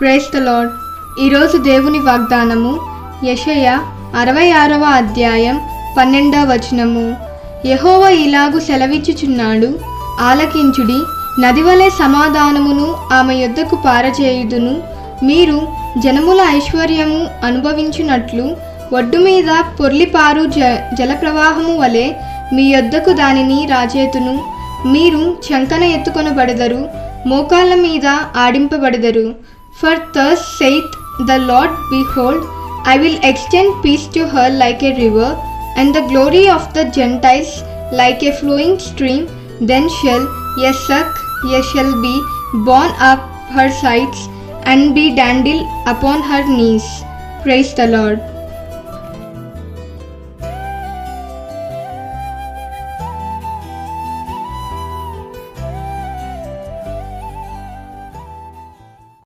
Price the ఈరోజు దేవుని వాగ్దానము యషయ అరవై ఆరవ అధ్యాయం పన్నెండవ వచనము. యహోవ ఇలాగు సెలవిచ్చుచున్నాడు. ఆలకించుడి నదివలే సమాధానమును ఆమె యొద్దకు పారచేయుదును. మీరు జనముల ఐశ్వర్యము అనుభవించినట్లు ఒడ్డు మీద పొర్లిపారు జ జలప్రవాహము వలె మీ యొద్దకు దానిని రాచేతును మీరు చంకన ఎత్తుకొనబడదరు మోకాళ్ళ మీద ఆడింపబడదరు. For thus saith the Lord, Behold, I will extend peace to her like a river, and the glory of the Gentiles like a flowing stream. Then shall Yesuk, ye shall be borne up her sides, and be dandled upon her knees. Praise the Lord.